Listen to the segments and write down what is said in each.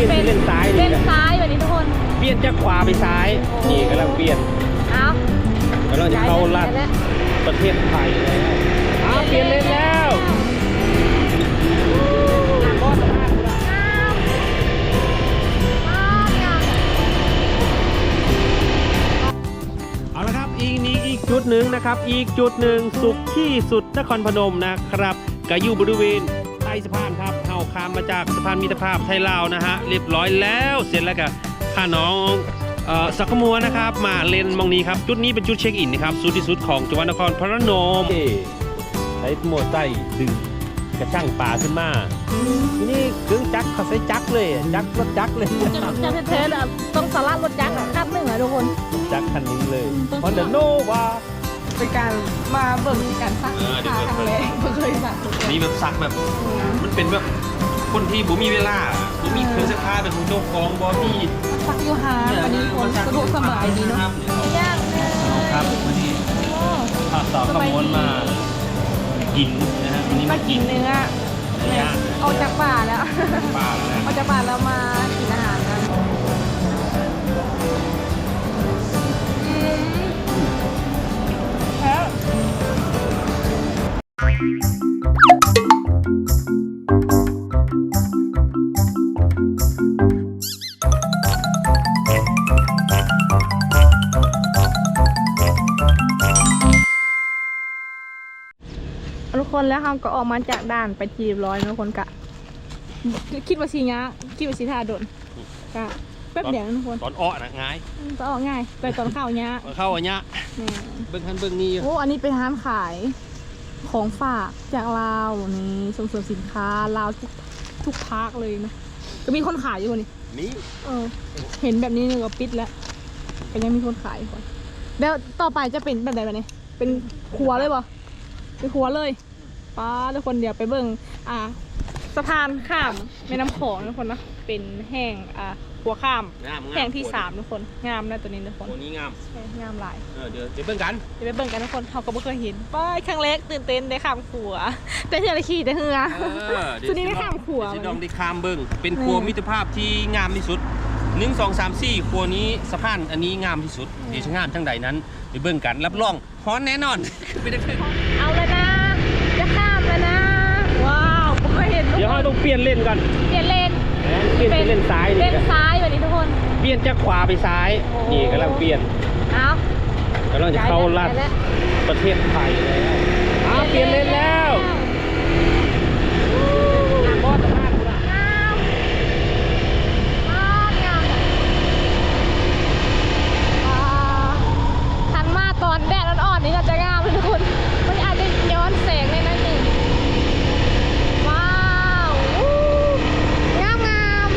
ลี่ยนเป็นเลนซ้ายเลนี่นนะซ้ายวันนี้ทุกคนเปลี่ยนจากขวาไปซ้าย นี่กำลังเปลี่ยนเอากำลังจะเข้าลัดประเทศไทยแล้วอ้าวเปลี่ยนเลนแล้วบอสมากเอาละครับอีกนี้อีกจุดหนึ่งนะครับ อีกจุดหนึ่งสุขที่สุดนครพนมนะครับก็อยู่บริเวณใต้สะพานครับเข้าข้ามมาจากสะพานมิตรภาพไทยลาวนะฮะเรียบร้อยแล้วเสร็จแล้วก็พาน้องเอ่อสักขมัวนะครับมาเล่นมองนี้ครับจุดนี้เป็นจุดเช็คอินนะครับสุดที่สุดของจังหวัดนครพนมใช้โมอไซค์ดึงกระช่างป่าขึ้นมาทีนี่เครื่องจักรเขาใช้จักรเลยจักรรถจักรเลยจะจะเทๆอะต้องสลัดรถจักรอะคันหนึ่งอะทุกคนจักรคันนี้เลยฮอนเดโนวาเป็นการมาเบิ่งการซักเออเดี๋ยวผ้าครั้งแรกเพิ่งเคยซักนี่แบบซักแบบมันเป็นแบบ คนที่บ่มีเวลาบ่มีเครื่องซักผ้าเป็นของเจ้าของบ่มีซักอยู่หาอันนี้คนสะดวกสบายดีเนาะย่างเลยครับวันนี้พาสาวขมวนมากินนะฮะวันนี้มามากิกินนเนื้อเนื้อย่างออกจากป่าแล้วป้านะออกจากป่าแล้วมากินอาหารกันอืมแล้วทุก คนแล้วเราก็ออกมาจากด่านไปทีเรียบร้อยแล้วทุกคนกะ คิดว่าสีงะคิดว่าสีทาโดนกะแป๊บเดียวนะทุกคนตอนอ้อนะง่ายจะออกง่าย แต่ตอนเข้าเนี้ยเข้าอันเนี้ยนี่เบิ่งทันเบิ่งนี่โอ้อันนี้เป็นร้านขายของฝากจากลาวนี่ส่งเสริมสินค้าลาวทุกทุกภาคเลยนะก็มีคนขายอยู่นี่นี่เออ เห็นแบบนี้เนี่ยก็ปิดแล้วก็ยังมีคนขายอยู่ก่อนแล้วต่อไปจะเป็นแบบไหนแบบนี้เป็นครัวเลยป่ะเป็นครัวเลย ป้าทุกคนเดี๋ยวไปเบิ่งอ่าสะพานข้ามแม่น้ำโขงทุกคนนะเป็นแห่งอ่าหัวข้ามงามงามแห่งที่สามทุกคนงามนะตัวนี้ทุกคนตัวนี้งามใช่งามหลายเออเดี๋ยวเดี๋ยวเบิ่งกันเดี๋ยวไปเบิ่งกันทุกคนเขาก็ไม่เคยเห็นไปครั้งแรกตื่นเต้นได้ข้ามขัวแต่เธอได้ขี่แต่เหือเออเดี๋ยวตัวนี้ได้ข้ามขัวเดี๋ยวสิน้องได้ข้ามเบิ่งเป็นครัวมิตรภาพที่งามที่สุดหนึ่งสองสามสี่ครัวนี้สะพานอันนี้งามที่สุดเดี๋ยวจะงามจังใดนั้นไปเบิ่งกันรับรองฮ้อนแน่นอนไม่ได้เคยเอาแล้วนะจะข้ามแล้วนะ ว้าวไม่เคยเห็นทุก เดี๋ยวคเรานต้องเปลี่ยนเลนกันเปลี่ยนเลนเปลี่ยนเป็นเลนซ้ายเลนี่นนะซ้ายวันนี้ทุกคน เปลี่ยนจากขวาไปซ้าย นี่กำลังเปลี่ยนเอากำลังจะเข้าลัดไปแล้วประเทศไทยแล้วอ้าวเปลี่ยนเลนแล้วบอสมากเลย งามงามงามอ่าทันมาตอนแดดอ่อนๆนี่น่าจะงามเลยทุกคน มันอาจจะย้อนแสงในนั้นหนึ่งว้าวอู้งามงาม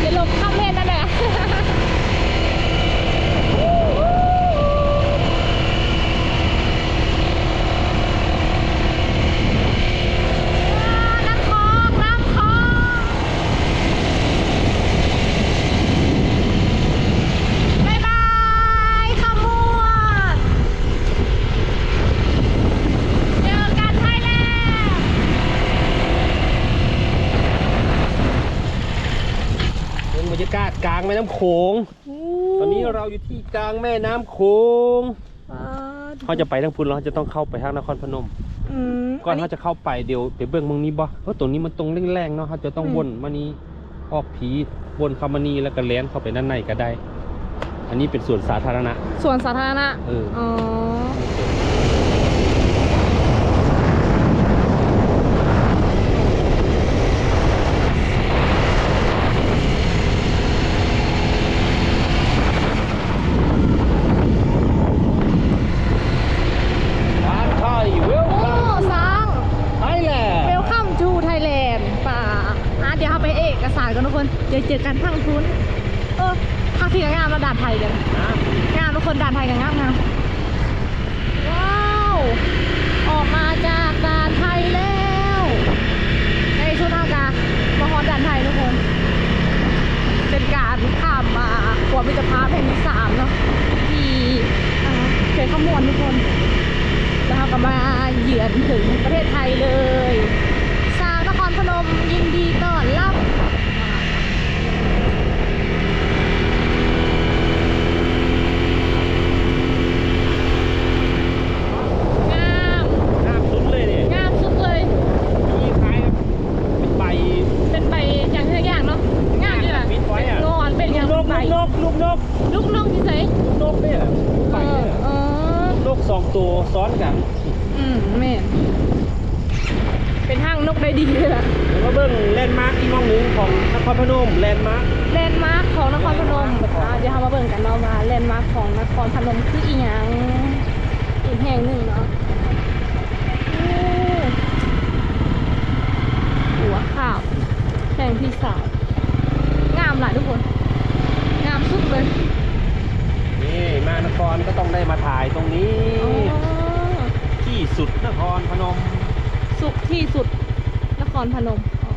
เดี๋ยวลงข้ามเลนนั่นแหละ น้ำคลองน้ำคลองบ๊ายบายขมวดเจอกันไทยแลนด์ เป็นบรรยากาศกลางแม่น้ำโขง ตอนนี้เราอยู่ที่กลางแม่น้ำโขงเขาจะไปทางพุนเราจะต้องเข้าไปทางนครพนมอืมก่อนเขาจะเข้าไปเดี๋ยวไปเบื้องเมืองนี้บ่เพราะตรงนี้มันตรงแรงๆเนาะเขาจะต้องวนมานี้ออกผีวนเข้ามานี้แล้วก็แล่นเข้าไปด้านในก็ได้ อันนี้เป็นส่วนสาธารณะส่วนสาธารณะเออ อ๋อ ร้านไทยเวล โอ้สัง ไทยแลนด์ Welcome to Thailand ป่าอะเดี๋ยวเราไปเอกสารกันทุกคน เดี๋ยวเจอกันทางทุนเออทางที่งามเราด่านไทยกัน งามทุกคนด่านไทยกันงามงามว้าว ออกมาจากด่านไทยแล้ว ในชุดอากาศมาฮอนด่านไทยทุกคน เป็นการข้ามมาขวมิตรภาพแห่งที่สามเนาะที่อ่าเขตขมวน ทุกคนแล้วเราก็มาเหยียนถึงประเทศไทยเลย สาวนครพนมยินดีต้อนรับ ตัวซ้ อนกันอืมแม่นเป็นห้างนกได้ดีเลยล่ะแล้วก็เบิ้งแลนด์มาร์กอีกห้องหนึงของนครพนมแลนด์มาร์กแลนด์มาร์คของนครพนมอ่าเดี๋ยวเรามาเบิ่งกันเนาะมาแลนด์มาร์คของนครพนมคืออีหยังอีกแห่งหนึ่งเนาะโอ้หัวข่าวแห่งที่สามงามหลายทุกคน งามสุดเลย นี่มานครก็ต้องได้มาถ่ายตรงนี้ อ๋อ ที่สุดนครพนมสุขที่สุดนครพนมอ๋อ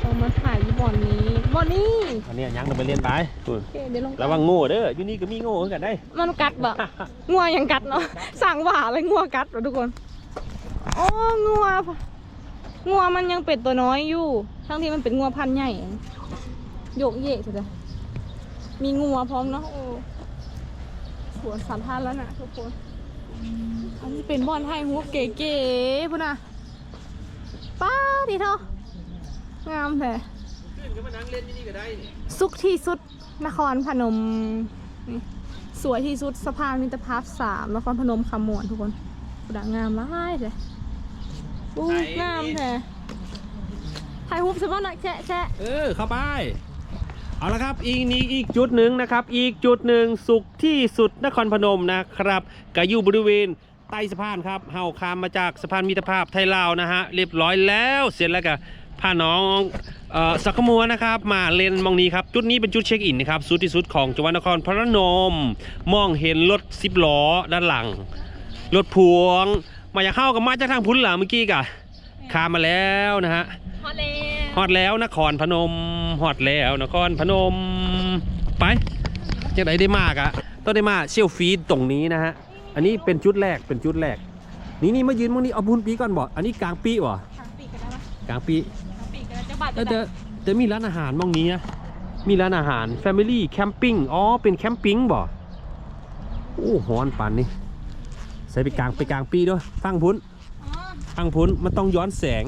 เอามาถ่ายที่บ่อนนี้บ่อนนี้อันเนี้ยยังต้องไปเรียนไปคุณโอเคเดี๋ยวลงระวังโง่เด้ออยู่นี่ก็มีโง่เหมือนกันได้ มันกัดบะงัวยังกัดเนาะสั่งหว่าเลยงัวกัดเหรอทุกคนโอ้งัวงัวมันยังเป็ดตัวน้อยอยู่ ทั้งที่มันเป็นงัวพันธุ์ใหญ่โยกเยกสุดเลยมีงัวพร้อมเนาะโอ้สวนสามพันแล้วนะทุกคน อันนี้เป็นบอนไทยหัวเก๋ๆพุ่นนะป้าดีเถอะงามแท้ขึ้นก็มานั่งเล่นที่นี่ก็ได้สุขที่สุดนครพนมนี่สวยที่สุดสะพานมิตรภาพสามนครพนมคำมวนทุกคนผู้ดังงามร้ายเลยอู้งามแท้ถ่ายรูปใช่ป่ะนะแชะแชะ เออเข้าไป เอาละครับอีกนี้อีกจุดหนึ่งนะครับ อีกจุดหนึ่งสุขที่สุดนครพนมนะครับก็อยู่บริเวณใต้สะพานครับเฮาข้ามมาจากสะพานมิตรภาพไทยลาวนะฮะเรียบร้อยแล้วเสร็จแล้วก็พาน้องเอ่อสักขมัวนะครับ มาเลนมองนี้ครับ จุดนี้เป็นจุดเช็คอินนะครับสุดที่สุดของจังหวัดนครพนม มองเห็นรถสิบล้อด้านหลัง รถพวง มาอยากเข้ากับมาจากทางพุ้นหลังเมื่อกี้กะข้ามมาแล้วนะฮะฮอลเลฮอดแล้วนครพนม ฮอดแล้วนครพนมไปจะไหนได้มากอะต้องได้มาเชี่ยวฟีดตรงนี้นะฮะ อันนี้เป็นจุดแรกเป็นจุดแรก นี่นี่มายืนมองนี้เอาบุญปีก่อนบ่อันนี้กลางปีบ่ทางปีกกันได้ไหมกลางปีทางปีกกันได้จะบาดเออแต่แต่มีร้านอาหารมองนี้นะมีร้านอาหาร Family Camping อ๋อ เป็นแคมปิ้งบ่โอ้ฮอนปานนี่ใส่ไปกลางไปกลางปีด้วยฟังพุ้นอ๋อทางพ้นมันต้องย้อนแสง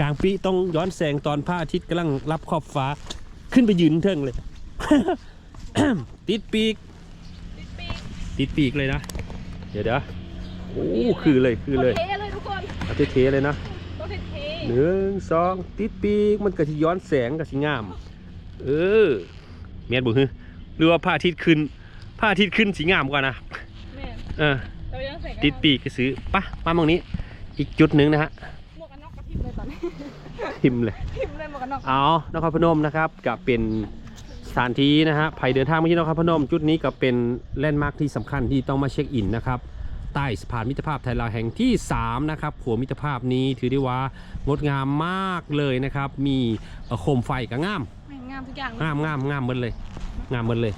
กลางปีต้องย้อนแสงตอนพระอาทิตย์กำลังรับขอบฟ้า ขึ้นไปยืนเทิงเลย ติดปีก ติดปีกติดปีกเลยนะ เดี๋ยวเดี๋ยวโอ้คือเลยคือเลยเทเลยทุกคนเอาเทๆเลยนะรถเทหนึ่งสองติดปีกมันก็สิย้อนแสงก็สิงาม เออเมียนบุฮึหรือว่าพระอาทิตย์ขึ้นพระอาทิตย์ขึ้นสีงามกว่านะแม่นเออเรายังใส่ติดปีกก็ซื้อปะมามองนี้ อีกจุดหนึ่งนะฮะ หมวกกันน็อกกระพริบเลยตอนนี้ทิมเลย พิมพ์เลยหมวกกันน็อกเอานครพนมนะครับกับเป็นสถานที่นะฮะใครเดินทางมาที่นครพนม จุดนี้ก็เป็นแลนด์มาร์คที่สำคัญที่ต้องมาเช็คอินนะครับใต้สะพานมิตรภาพไทยลาวแห่งที่ 3 นะครับขัวมิตรภาพนี้ถือได้ว่างดงามมากเลยนะครับ มีเอ่อโคมไฟก็งามแม่งงามทุกอย่างเลยงามงามงามหมดเลย งามหมดเลย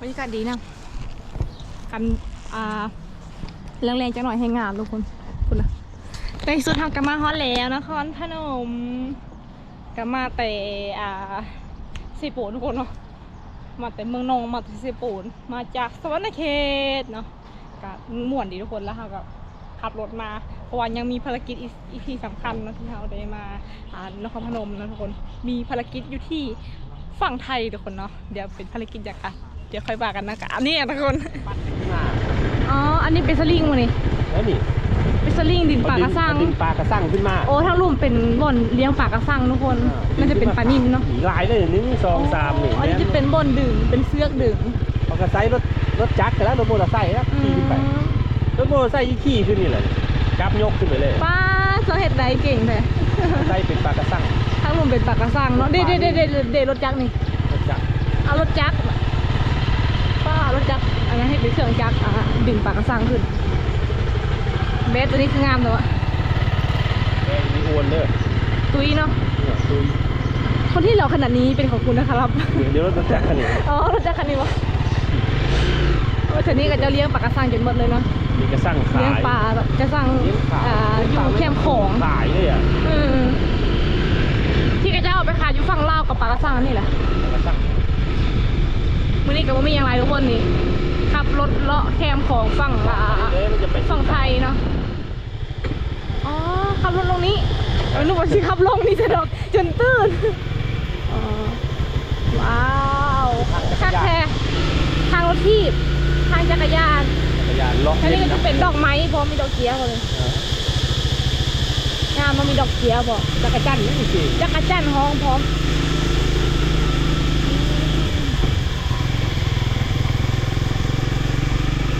บรรยากาศดีนะกันอ่าแรงๆจังหน่อยให้งามทุกคนคุณนะ ในที่สุดทำกันมาฮอตแล้วนครพนมกันมาแต่อ่าสีปูนทุกคนเนาะมาแต่เมืองนองมาแต่สีปูนมาจากสวรรณเขตเนาะก็ม่วนดีทุกคนแล้วเราก็ขับรถมาเพราะว่ายังมีภารกิจอีกอีกที่สำคัญเนาะที่เราได้มาอ่านครพนมนะทุกคนมีภารกิจอยู่ที่ฝั่งไทยทุกคนเนาะเดี๋ยวเป็นภารกิจจากกันเดี๋ยวค่อยว่ากันนะกะอันนี้ทุกคนอ๋ออันนี้เป็นสลิงมานี่แล้วนี่ เป็นสลิงดินปลากระสังดึงปลากระสังขึ้นมาโอ้ทั้งรุ่มเป็นบ่อนเลี้ยงปลากระสังทุกคนมันจะเป็นปลานิ่มเนาะหนีลายเลยหนึ่งสองสามนี่อ๋ออันนี้จะเป็นบ่อนดึงเป็นเสือกดึงเอากระไซรถรถจักรกันแล้วรถมอเตอร์ไซค์นะขี่ขึ้นไปอืมรถมอเตอร์ไซค์ขี่ขึ้นนี่เลยจับยกขึ้นไปเลยป้าสาเหตุใดเก่งแท้ไซค์เป็นปลากระสังทั้งรุ่มเป็นปลากระสังเนาะเด็ดเด็ดเด็ดเด็ดเด็ดรถจักรนี่รถจักรเอารถจักรป้ารถจักรอันนี้ให้เป็นเครื่องจักรอะดึงปลากระสังขึ้น เบสตัวนี้คืองามเลยวะแม่งมีอวนเด้อตุ้ยเนาะเนี่ยคือคนที่หล่อขนาดนี้เป็นของคุณนะครับ เดี๋ยวเดี๋ยวรถจักรคันนี้อ๋อรถจักรคันนี้วะโอ้ยทีนี้ก็จะเลี้ยงปลากระสังจนหมดเลยเนาะ มีกระสังขาเลี้ยงย ปลาแบบกระสังเลี้ยงขายอ่าอยู่แคมป์ของ ขายเลยอะอืมที่กระเจ้าเอาไปขายอยู่ฝั่งลาวกับปลากระสังนี่แหละ กระสังมื้อนี้ก็บ่มีอย่างไรทุกคนนี่ขับรถเลาะแคมป์ของฝั่งอ่าเลยมันจะไปฝั่งไทยเนาะอ๋อ ขับรถลงนี้เออนึกว่าสิขับลงนี่จะดอกจนตื่นอ๋อว้าวคักแท้ทางรถทีบทางจักรยานจักรยานล็อกอันเล่นี้นก็จะนะเป็นดอกไม้พร้อมมีดอกเกี้ยวเลยงานมันมีดอกเกี้ยวบอกจักรจันทร์นี่สิจักรจันทร์ห้องพร้อม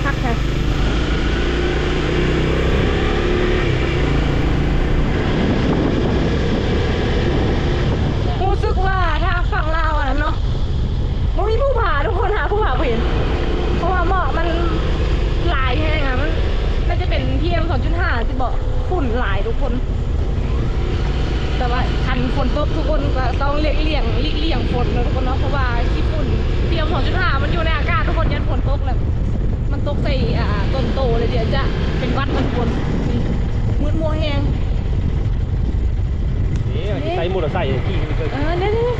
พักค่ะรู้สึกว่าถ้าฝั่งลาวอะเนาะมันมีผู้ผาทุกคนหาผู้ผาบ่เห็น เพราะว่าหมอกมันหลายแห้งอะมันน่าจะเป็นพีเอ็มสองจุดห้าจะบอกฝุ่นหลายทุกคน แต่ว่าคันฝนตกทุกคนก็ต้องเลี่ยงเลี่ยงเลี่ยงเลี่ยงฝนนะทุกคนเนาะเพราะว่าขี้ฝุ่นเตรียมสองจุดห้ามันอยู่ในอากาศทุกคนยันฝนตกแล้วมันตกใส่อ่าต้นโตเลยเดี๋ยวจะเป็นหวัดมันฝนนี่มืดมัวแหงนี่ใส่มอเตอร์ไซค์ขี่กันไปเออเนี่ยเนี่ย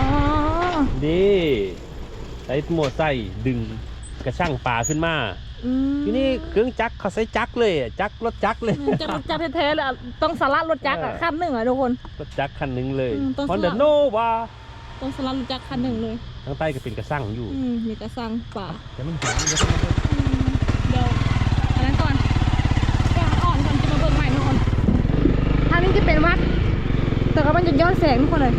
อ๋อนี่ใส่มอเตอร์ไซค์ดึงกระช่างปลาขึ้นมาอืม ที่นี่เครื่องจักรเขาใช้จักรเลยอะจักรรถจักรเลยจะรถจักรแท้ๆเลยอะต้องสลัดรถจักรอะเออคันหนึ่งอะทุกคนรถจักรคันหนึงเลยอืมต้องฮอนสลัเดบโนวาต้องสลัดรถจักรคันหนึ่งเลยทางใต้ก็เป็นกระสั่งอยู่อืมมีกระสังป่าแต่มันหอมเยอะเดี๋ยวอันนั้นก่อนแกงอ่อนก่อนจะมาเบิ่งใหม่ทุกคนทางนี้จะเป็นวัด แต่ก็มันจะย้อนแสงทุกคนเลย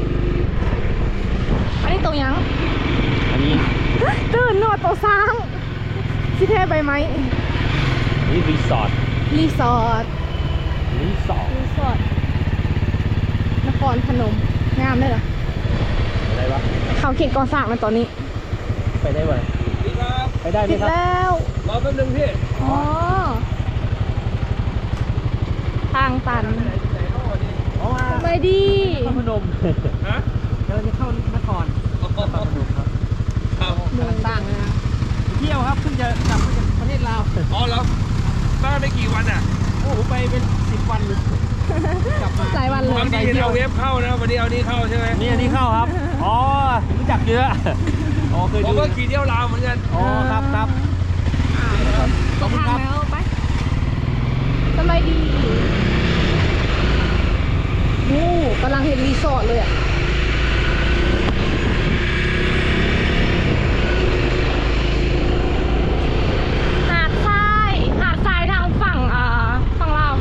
อันนี้ตัวหยังอันนี้ตื่นนอดตัวช้าง ที่แท้ใบไม้อันนี้รีสอร์ทรีสอร์ทรีสอร์ทรีสอร์ทนครพนมงามเลยเหรออะไรวะเขาเขตก่อสร้างในตอนนี้ ไปได้ไหมไปได้ไหมติดครับแล้ว รอแป๊บนึงพี่อ๋อ ทางตันอ๋อมาไปดีนครพนมฮะกำลังจะเข้านครนครพนมครับครับกำลังสร้างเลยนะ เที่ยวครับเพิ่งจะกลับมาจากประเทศลาวอ๋อแล้วบ้านไปกี่วันอะโอ้โหไปเป็นสิบวันเลยกลับมาหลายวันเลยบางทีเอาเว็บเข้านะวันนี้เอานี่เข้าใช่ไหมนี่อันนี้เข้าครับอ๋อรู้จักเยอะอ๋อเคยผดูมก็ขี่เที่ยวลาวเหมือนกันอ๋อครับครับตกทางแล้วไปสบายดีโอ้กำลังเห็นรีสอร์ทเลยอะ หาดทราย หาดทรายทางฝั่งอ่าฝั่งลาว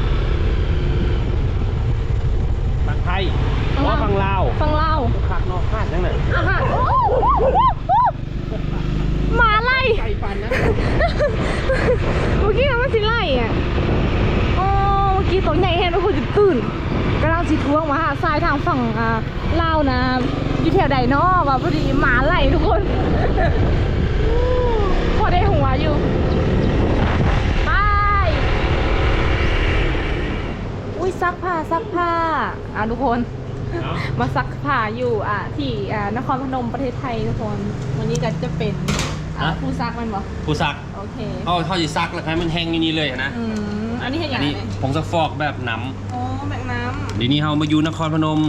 ฝั่งไทยอ๋อฝั่งลาว ฝั่งลาว คักนอกคาดนั่นน่ะ อาหารโอ้หมาไล่ ไก่ปันนะ เมื่อกี้มันสิไล่อะอ๋อเมื่อกี้ตัวใหญ่แฮนเป็นคนจะ ตื่นกำลังสิทวงมาหาทรายทางฝั่งอ่าลาวนะอยู่แถวใดเนาะว่าพอดีหมาไล่ทุกคน พอได้หัวอยู่ไปอุ้ยซักผ้าซักผ้าอะทุกคน มาซักผ้าอยู่อะที่อ่านครพนมประเทศไทยทุกคน วันนี้ก็จะเป็นอะฮะผู้ซักมันบอกผู้ซักโอเคเขาเขาจะซักแล้วให้มันแห้งอยู่นี่เลยนะอืมอันนี้เห็นออัย่านงนี้ไรผงซักฟอกแบบหน้อ๋อ แบกน้ำเดี๋ยวนี้เรามาอยู่นครพนม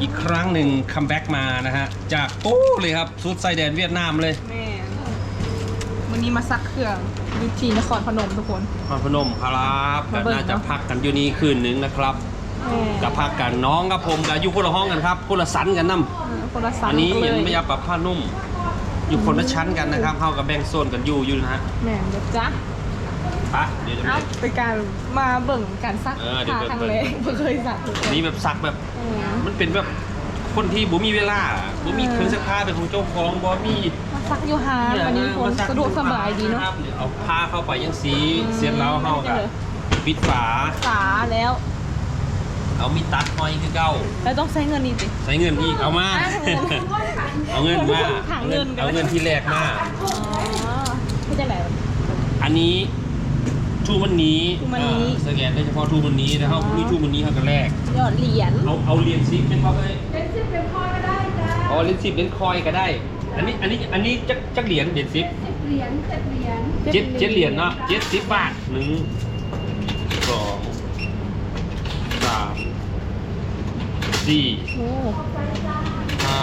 อีกครั้งหนึ่งคัมแบ็กมานะฮะ จากปูเลยครับสุดไซแดนเวียดนามเลยำแม่วันนี้มาซักเครื่องอยู่ที่นครพนมทุกคน นครพนมครับมาก็เบิ่งน่าจะเนอะพักกันอยู่นี่คืนหนึงนะครับแม่กับพักกันน้องกับผมกับอยู่คนละห้องกันครับคนละสันกันน้เออคนละำสันอันนี้กัเลเห็นยไม่ยาปรับผ้านุ่ม อยู่คนละชั้นกันนะครับเข้ากับแบ่งโซนกันอยู่อยู่นะฮะแม่เดี๋ยวจ้ะ ปะเดี๋ยวจะเอ้าไปเป็นการมาเบิ่งการซักเออเดี๋ยวผ้าเบิ่งครั้งแรกไม่เคยซักเลยอันนี้แบบซักแบบเออมันเป็นแบบคนที่บ่มีเวลาบ่มีเครื่องซักผ้าเป็นของเจ้าของบ่มีมาซักอยู่หาวันนี้ทุกคนสะดวกสบายดีเนาะครับเอาผ้าเข้าไปยังสีอืมเสร็จแล้วเฮาก็ปิดฝาฝาแล้วเอามีดตัดห้อยคือเก่าแล้วต้องใช้เงินอีกสิใช้เงินอีกเอามา เอาเงินมาหาเอาเงิเงินนกันเอาเงินที่แรกมาอ๋อไม่ใช่ไหนอันนี้ ทูมันนี้ทูมันนี้เออสแกนได้เฉพาะทูมันนี้แล้วเขามีทูมันนี้เขาก็แรกยอดเหรียญเอาเอาเหรียญซิปเป็นพอเลยเหรียญซิปเป็นคอยก็ได้จ้าอ๋อเหรียญซิปเหรียญคอยก็ได้ อันนี้อันนี้อันนี้จักจักเหรียญเหรียญซิปเจ็ดเจ็ดเหรียญเนาะเจ็ดสิบบาทหนึ่งสองสามสี่โอ้ห้า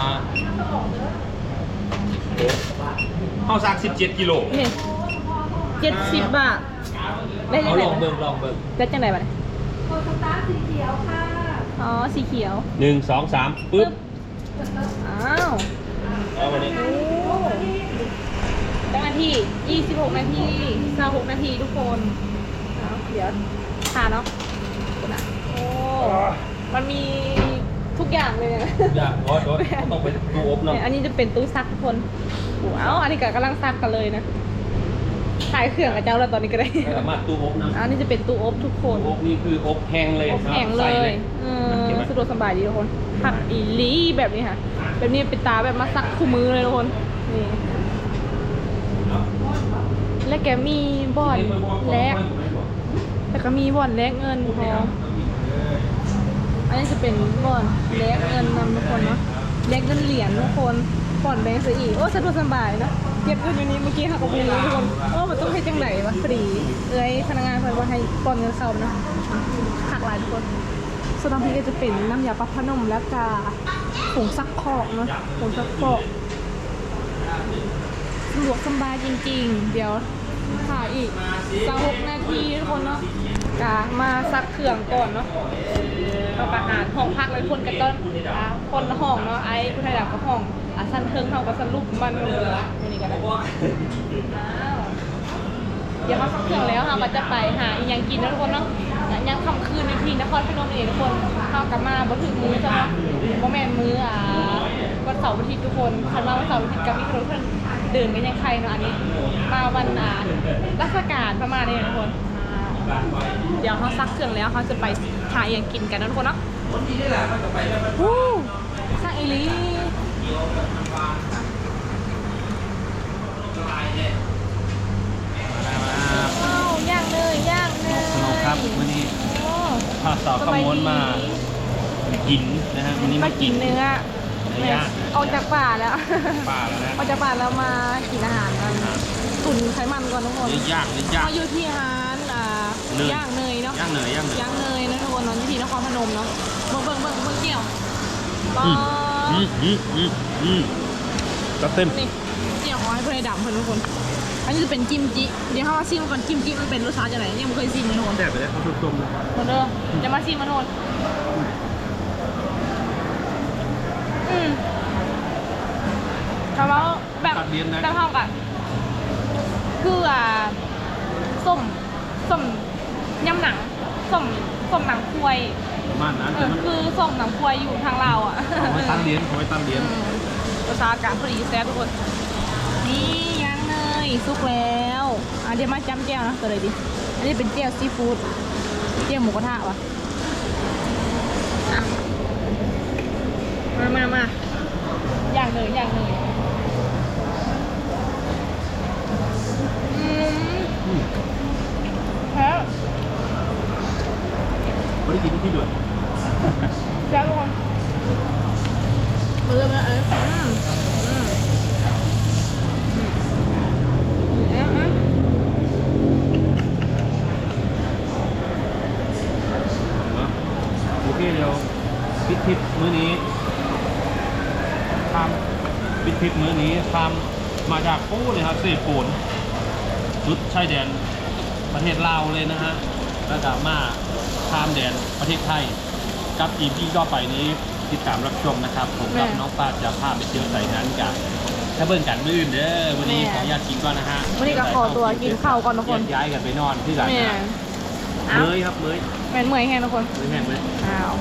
หกเข้าซักสิบเจ็ดกิโลนี่เจ็ดสิบบาท ได้ยัเอางไงลองเบิ่งลองเบิ่งได้จังไหนบ้างโคสตาร์สีเขียวค่ะอ๋อสีเขียวหนึ่งสองสามปึ๊บอ้าวเอาวันนี้โอ้ตั้งนาที26 นาที26นาทีทุกคนเอาเดี๋ยวทานเนาะโอ้มันมีทุกอย่างเลยเนี่ยอยากรถรถต้องไปดูอบเนาะเนี่ยอันนี้จะเป็นตู้ซักทุกคนว้าวอันนี้ก็กำลังซักกันเลยนะ ขายเครื่องกับเจ้าแล้วตอนนี้ก็ได้สามารถตู้อบนะอันนี้จะเป็นตู้อบทุกคนอบนี่คืออบแห้งเลยอบแข็งเลใส่ยเออสะดวกสบายดีทุกคนผักอีหลีแบบนี้ค่ะ แบบนี้เป็นตาแบบมาซักคู่มือเลยทุกคนนี่และแกมีบ่อนแลกแต่ก็มีบ่อนแลกเงินพออันนี้จะเป็นบ่อนแลกเงินนำทุกคนเนาะแลกเงินเหรียญทุกคน บ่อนแบงก์ซะอีกโอ้สะดวกสบายเนาะเก็บเงินอยู่นี้เมื่อกี้ค่ะกับมือทุกคนโอ้มันต้องให้จังไหนวะฟรีเอ้ยพนักงานเพิ่นว่าให้ปอนเงินเข้าเนาะหักหลายทุกคนส่วนน้ำพริกก็จะเป็นน้ำยาปลาพนมแล้วก็ผงซักฟอกเนาะผงซักฟอกสะดวกสบายจริง ๆ เดี๋ยวถ่ายอีกสักหกนาทีทุกคนเนาะกะมาซักเครื่องก่อนเนาะก็ประหารห้องพักเลยคนกันต้นอ่าคนห้องเนาะไอ้ผู้ไทยดับก็ห้อง สั้นเทิงเท่ากับสั้นลูกมันเหลือวันนี้ก็ได้อ้าวเดี๋ยวมาซักเครื่องแล้วค่ะก็จะไปหาอีกอย่างกินนะทุกคนเนาะอะยังค่ำคืนในที่นครพนมนี่เองทุกคนเข้ากลับมาบ่ถึงมื้อจ้ะเนาะบ่แม่นมื้ออ่าวันเสาร์อาทิตย์ทุกคนคันว่าวันเสาร์อาทิตย์ก็มีรถเพิ่นเดินกันยังใครเนาะอันนี้มาวันอ่าราชการประมาณนี้นะทุกคนอ่าเดี๋ยวเขาซักเครื่องแล้วเขาจะไปหาอย่างกินกันนะทุกคนเนาะวู้ซักอีหลี อ้าวย่างเลยย่างเลยสนุกครับวันนี้โอ้พาสาวขโมยมากินนะฮะวันนี้มามากิกินนเนื้อเนื้อย่างออกจากป่าแล้วป่าแล้วนะออกจากป่าแล้วมากินอาหารกันตุ๋นไขมันก่อนทุกคนเนื้อย่างเนื้อย่าง เราอยู่ที่ร้านอ่าเนย ย่างเนยเนาะ ย่างเหนือย่างเหนือย่างเนยนะทุกคนเนอนที่นครพนมเนาะเบิ่งเบิ่งเบิ่งเบิ่งเกี่ยวปอ อืมอืมอืมอืมจัดเต็มนี่เกี่ยวขอให้เพื่อนได้ดำเพื่อนทุกคน อันนี้จะเป็นจิ้มจิ เดี๋ยวเขามาซิมก่อนจิ้มจิมันเป็นรสชาติยังไงยังไม่เคยซิมเลยทุกคนแซ่บไปเลยเขาส้มๆเลยเหมือนเดิมจะมาซิมมาโทนอืมคำว่าแบบแบบเท่ากันคืออ่าส้มส้มยำหนังส้มส้มหนังควย ประมาณนั้นเอแต่อมันคือส้มหนังควายอยู่ทางเราวอะเอาไว้ตั้งเลี้ยงเอาไว้ตั้งเลี้ยงอืมภาษากลางพอดีแซ่บทุกคน นี่ย่างเนยสุกแล้วอะเดี๋ยวมาจ้ำแก้วนะตัวเลยดิ อันนี้เป็นแก้วซีฟู้ดแก้วหมูกระทะวะอะมามามาย่างเนยย่างเนยอืม แพ้ ไม่ได้กินที่เดือดแซ่บทุกคนมือมาเอออืมอืมอืมอืมโอเคเดี๋ยวปิดทริปมื้อนี้ทำปิดทริปมื้อนี้ทำมาจากปูเลยครับเสปูนสุดชายแดนประเทศลาวเลยนะฮะแล้วก็มา ข้ามแดนประเทศไทย กับอีพีก็ไปนี้ติดตามรับชมนะครับ ผมกับแม่น้องป้าจะพาไปเที่ยวใส่นั้นกับถ้าเบิ่งกันมื้ออื่นเด้อวันนี้แม่ขออนุญาตกินก่อนนะฮะวันนี้ก็ขอตัวกินข้าวก่อนทุกคนแยย้ายกันไปนอนที่หลังแม่นะอ้าวเมยครับเมยแม่นเมื่อยแห้งทุกคนเมยแห้งไหมอ้าว